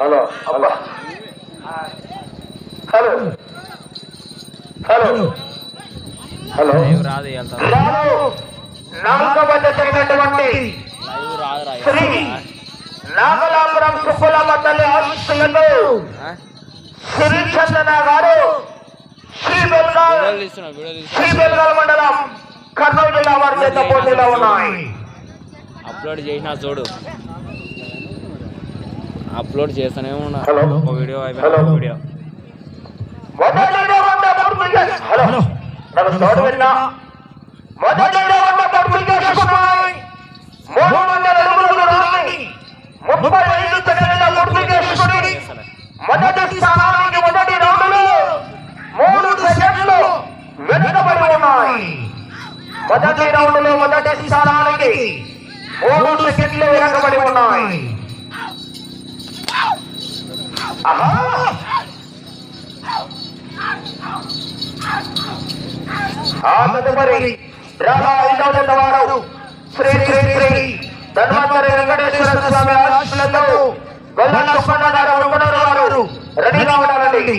Hello అబ్బా hello. Hello. Hello. రాదు రా శ్రీ నాగలాపురం సుబ్బలమ్మ తల్లి ఆశీస్సులతో శ్రీ చందన గారు శ్రీ బెల్గాల్ శ్రీ బెల్గాల్ మండలం కర్నూలు జిల్లా వారి చేత పోటీలో ఉన్నాయి. అప్లోడ్ చేసినా చూడు. అప్లోడ్ చేస్తూనే ఉన్నా. ఒక వీడియో అయిపోయిన హలో. ఒక వీడియో. మొదటి పూర్తిగా చేసుకున్నాయి మూడు స్థానానికి మొదటి రౌండ్లో సెకండ్లు వెనుకబడి ఉన్నాయి మొదటి రౌండ్లో మొదటి స్థానానికి మూడు సెకండ్లు వెనుకబడి ఉన్నాయి. ఆ తదుపరి రాగా ఐదవ వారు శ్రీ శ్రీ శ్రీ ధన్వంతరి వెంకటేశ్వర స్వామి ఆశీస్సులతో గొల్ల గారు రెడీగా ఉండాలండి.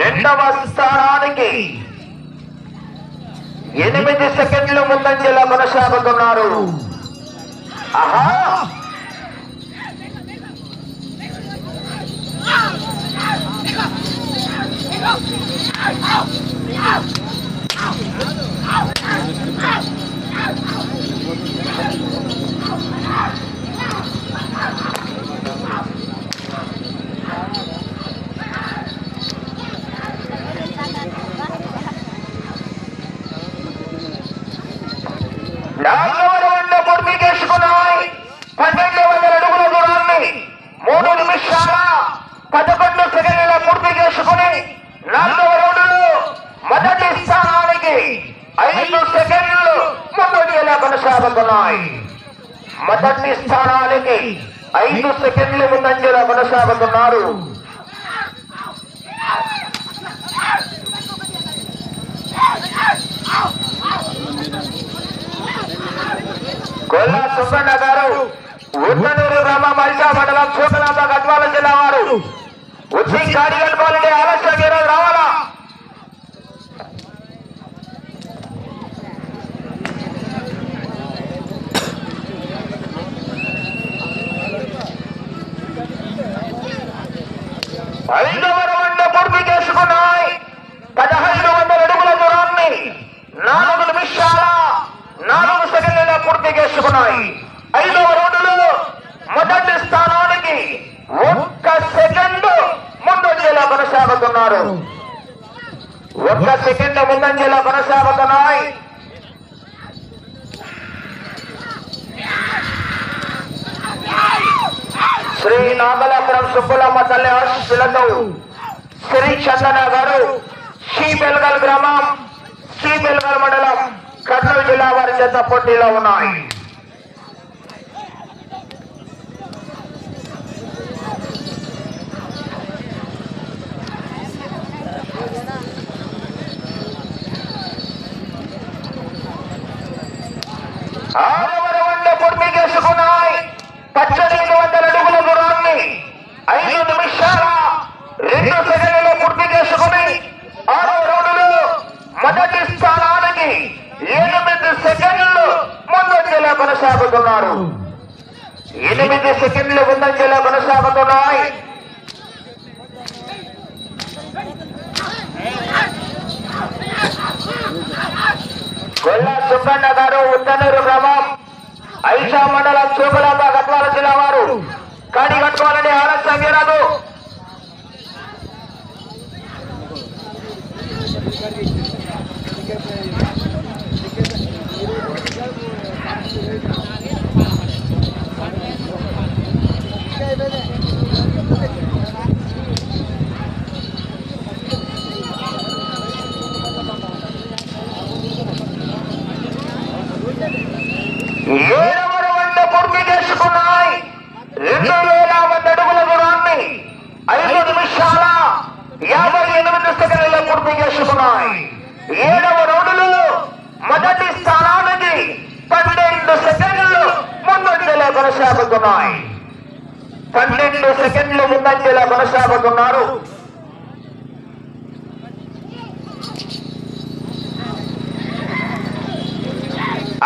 రెండవ స్థానానికి ఎనిమిది సెకండ్లు ముందంజలా కొనసాగుతున్నారు. ఆహా! నాలుగవ ఐదు సెకండ్లు ముందంజలా కొనసాగుతున్నారు. గొల్ల సుబ్బన్న గారు ఉత్తనూరు గ్రామ మల్కా మండలం చోకలాంబ గద్వాల జిల్లా వారు. వచ్చి గాడి ఆలస్యం ఐదవ శ్రీ నాగలాపురం సుబ్బులమ్మ తల్లి ఆశీస్సులతో శ్రీ చందన గారు శ్రీ బెల్గల్ గ్రామం శ్రీ బెల్గల్ మండలం కర్నూలు జిల్లా వారి చేత పోటీలో ఉన్నాయి. కొనసాగుతున్నారు ఎనిమిది సెకండ్లు ముందంజలో కొనసాగుతున్నాయి. గొల్ల సుబ్బన్న గారు ఉత్తనూరు గ్రామం. ఐషా మండలం చూపులాంబ గద్వాల జిల్లా వారు. కాడి కట్టుకోవాలి ఆలస్యం రాదు ఏడవ రౌండ్ పూర్తి చేసుకున్నాయి రెండు వేల వంద అడుగుల దూరాన్ని ఐదు నిమిషాల యాభై ఎనిమిది సెకండ్లలో ఉన్నాయి. ఏడవ రౌండ్లో మొదటి స్థానానికి పన్నెండు సెకండ్లు ముందంజలో కొనసాగుతున్నాయి. పన్నెండు సెకండ్లు ముందంజలో కొనసాగుతున్నారు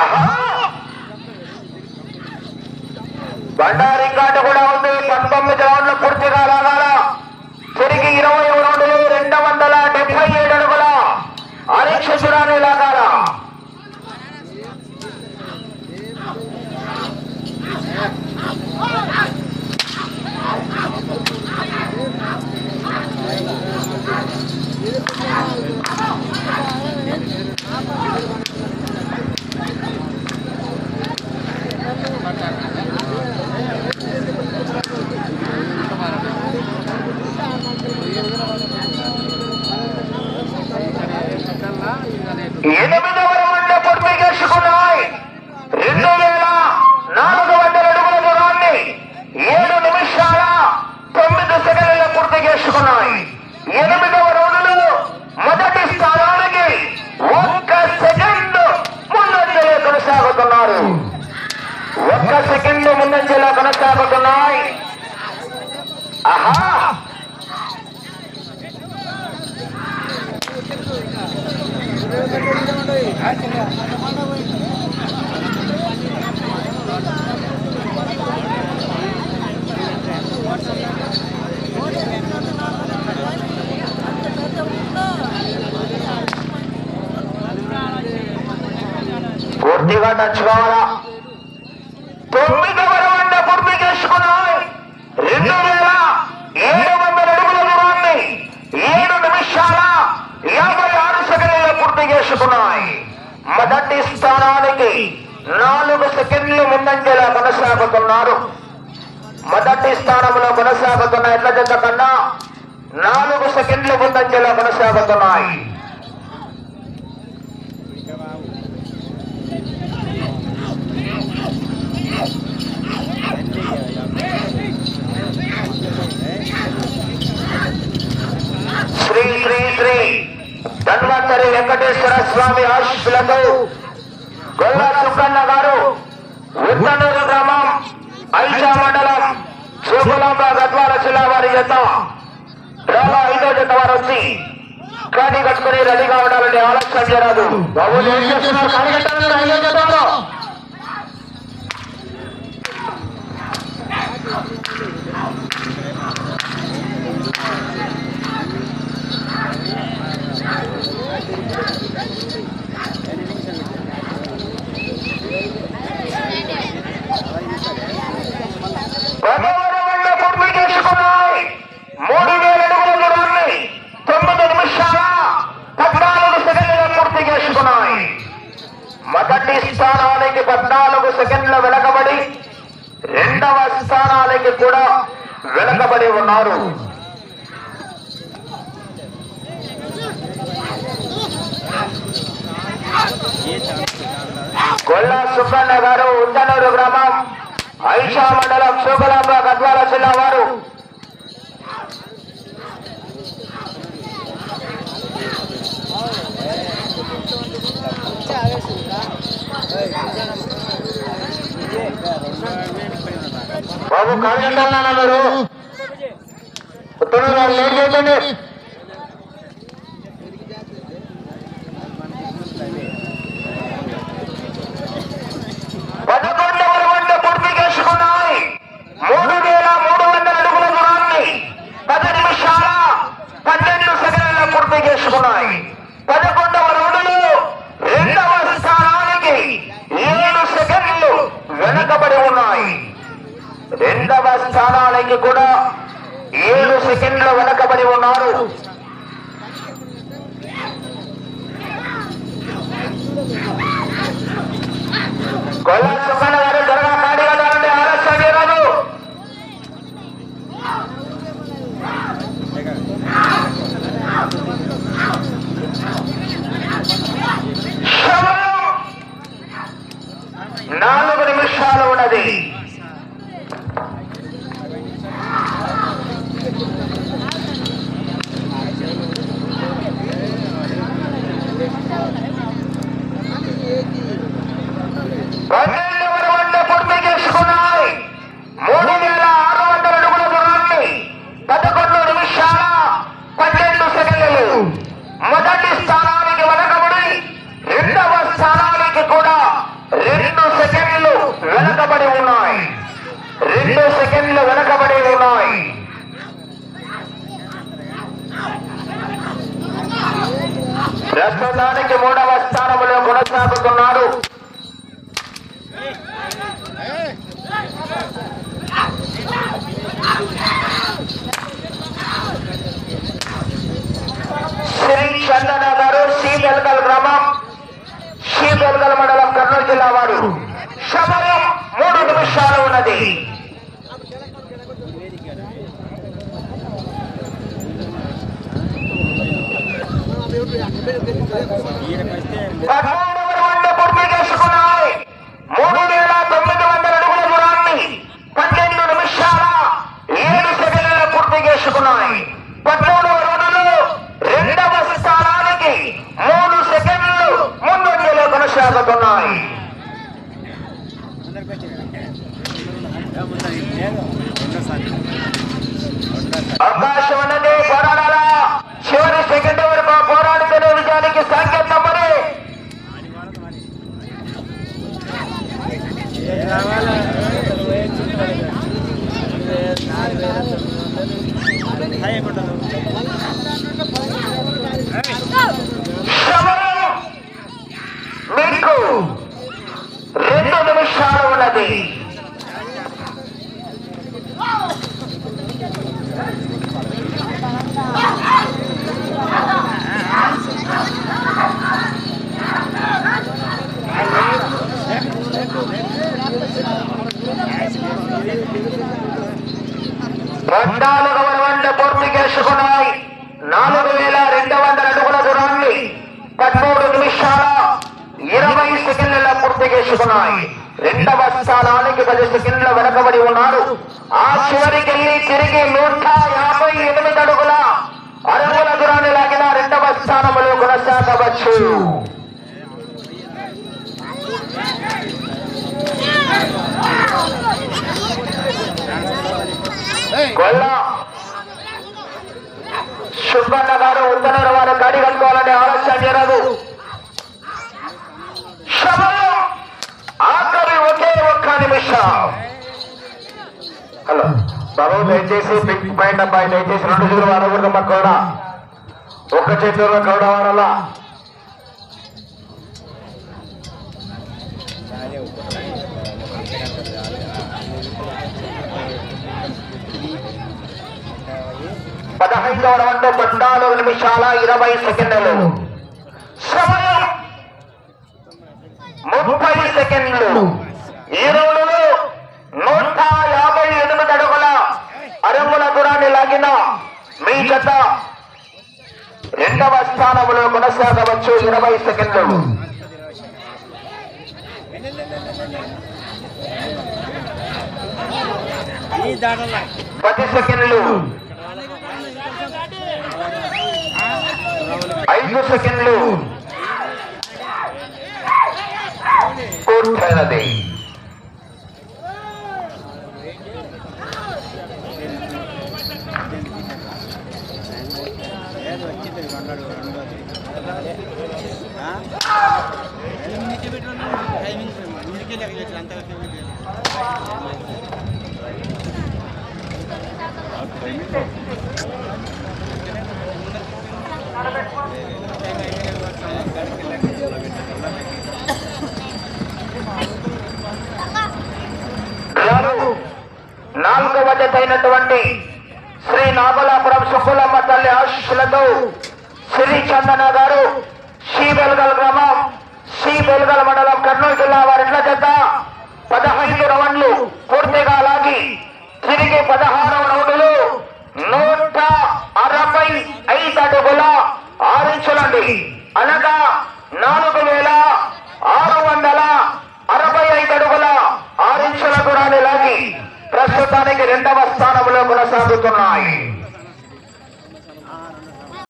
ఆహా బండారి ఘాట్ కూడా ఉంది పంతొమ్మిది రౌండ్లు పూర్తిగా లాగాల తిరిగి ఇరవై రౌండ్లు రెండు వందల డెబ్బై ఏడు అడుగుల అరీక్షురాన్ని లాగాల ఎనిమిదవ రౌండ్ పూర్తి చేసుకున్నాయి రెండు వేల నాలుగు వందల అడుగుల దూరాన్ని ఏడు నిమిషాల తొమ్మిది సెకండ్ల పూర్తి చేసుకున్నాయి ఎనిమిదవ రౌండ్లో మొదటి స్థానానికి ఒక్క సెకండ్ ముందంజలో కొనసాగుతున్నారు ఒక్క సెకండ్ ముందంజలో కొనసాగుతున్నాయి ఆహా! పూర్తిగా టచ్ కావాలా పూర్తి మొదటి స్థానానికి నాలుగు సెకండ్లు ముందంజలా కొనసాగుతున్నారు. మొదటి స్థానంలో కొనసాగుతున్న ఎట్ల జత కన్నా నాలుగు సెకండ్లు ముందంజలా కొనసాగుతున్నాయి శ్రీ శ్రీ శ్రీ ధన్వంతరి వెంకటేశ్వర స్వామి ఆశీస్సులతో గొల్ల సుబ్బన్న గారు ఉత్తనూరు గ్రామం ఐషా మండలం శుభలాంబ గద్వాల జిల్లా వారి జత డ్రామా ఐదో జత వారు వచ్చి కాటి కట్టుకుని రెడీగా ఉండాలని ఆలస్యం చేయరాదు. బాబు గొల్ల సుబ్బన్న గారు ఉత్తనూరు గ్రామం. ఐషా మండలం శుభలాంబ గద్వాల జిల్లా వారు. బాబు కాంటాలన్నా ఉత్తనూరు గారు లేట్ చేయండి దాంట్లో వెనకబడి ఉన్నారు. కొల్లా ప్రస్తుతానికి మూడవ Ajá. కొనసాగవచ్చు గొల్ల సుబ్బన్న గారు ఉత్తర వారు గడి కట్టుకోవాలనే ఆలస్యం చేయరాదు ఆఖరి ఒకే ఒక్క నిమిషం. హలో. బాబు దయచేసి బిగ్ పాయింట్ అబ్బాయి దయచేసి రెండు చూడు మాకు కూడా. ఒక్క చేతిలో కౌడవాడల పదహైదవ రౌండ్ పద్నాలుగు నిమిషాల ఇరవై సెకండ్లు. సమయం ముప్పై సెకండ్లు. ఈ రౌండ్లో నూట యాభై ఎనిమిది అడుగుల అరంగుల దూరాన్ని లాగిన మీ జత రెండవ స్థానంలో కొనసాగవచ్చు ఇరవై సెకండ్లు. పది సెకండ్లు. ఐదు సెకండ్లు. పూర్తయినది. నాలుగవ జత అయినటువంటి శ్రీ నాగలాపురం సుకులమ్మ తల్లి ఆశీస్సులతో శ్రీ చందన గారు శ్రీ బెల్గల్ గ్రామం శ్రీ బెల్గల్ మండలం కర్నూలు జిల్లా వారిట్ల జత పదహైదు రౌండ్లు పూర్తిగా లాగి తిరిగి పదహారవ రౌండ్లు నూట అరవై ఐదు అడుగుల ఆరించులండి అనగా నాలుగు వేల ఆరు వందల అరవై ఐదు అడుగుల ఆరించుల దూరాన్ని లాగి ప్రస్తుతానికి రెండవ స్థానంలో కొనసాగుతున్నాయి.